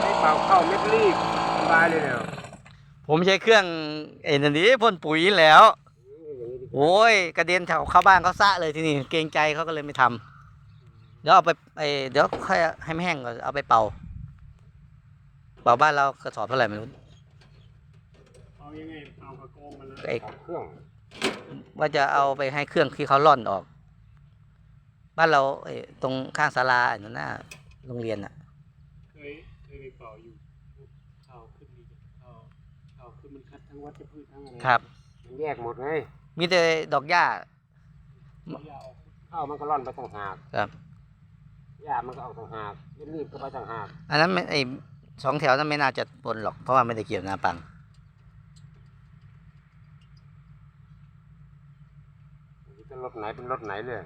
ไม่เป่าเข้าเม็ดรีบสบายเลยเนี่ยผมใช้เครื่องไอ้นันนี้พ่นปุ๋ยแล้วอย่างนี้ดีกว่าโอ้ยกระเด็นแถวเข้าบ้านเขาซะเลยที่นี่เกรงใจเขาก็เลยไม่ทำเดี๋ยวเอาไปไอเดี๋ยวค่อยให้มันแห้งก่อนเอาไปเป่า เป่าบ้านเรากระสอบเท่าไหร่ไม่รู้เอายังไงเอากระโกงมาเลยไอ้ขับเครื่อง ว่าจะเอาไปให้เครื่องที่เขาล่อนออก บ้านเราไอ้ตรงข้างศาลาอันนั้นน่ะโรงเรียนอะเคยเคยไปเป่าอยู่เอาขึ้นดีเอาเอาขึ้นมันคัดทั้งวัชพืชทั้งอะไรครับมันแยกหมดไงมีแต่ดอกหญ้ายาออกข้าวมันก็ร่อนไปต่างหากครับหญ้ามันก็ออกต่างหากเม็ดรีบก็ไปต่างหากอันนั้นไม่ไอ้สองแถวนั้นไม่น่าจะปนหรอกเพราะว่าไม่ได้เกี่ยวนาปัง จะรถไหนเป็นรถไหนเลย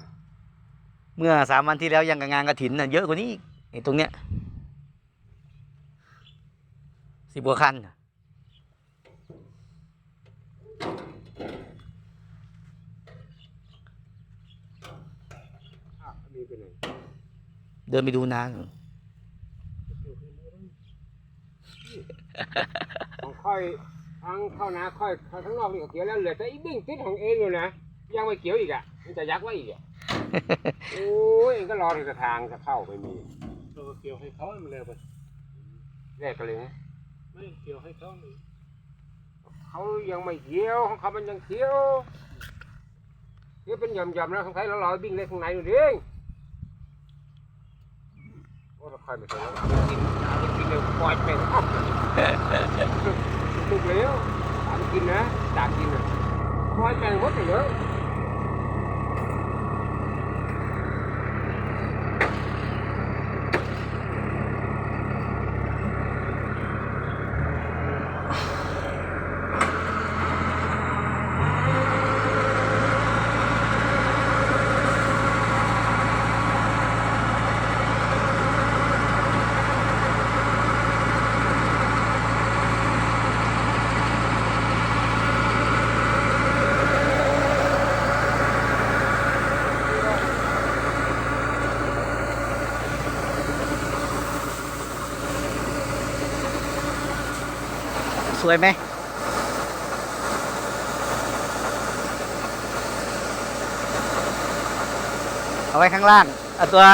เมื่อสามวันที่แล้วยังกับงานกระถินน่ะเยอะกว่านี้อีกไอ้ตรงเนี้ยสิบกว่าคันน่ะอ้าวมีไปไหนเดินไปดูนาของค่อยทั้งเข้านาค่อยทั้งนอกนี่ก็เกี่ยวแล้วเหลือแต่อีบิ้งติดของเองอยู่นะ ยังไม่เกี่ยวอีกอะมันจะยักไว้อีกอะโอ้ยเองก็รอในทางจะเข้าไม่มีเราก็เกี่ยวให้เขาให้มันเร็วไปแรกกันเลยนะไม่เกี่ยวให้เขาเลยเขายังไม่เกี่ยวของเขามันยังเกี่ยวเกี่ยวเป็นหย่อมๆแล้วของใครเราลอยบิ้งเลยข้างในอยู่ดิโอ้เราค่อยไม่เคยแล้วกินเอาไปกินเร็วปล่อยเป็นถูกแล้วตามกินนะจากกินนะปล่อยเป็นหมดเลย สวยไหมเอาไว้ข้างล่างเอาตัว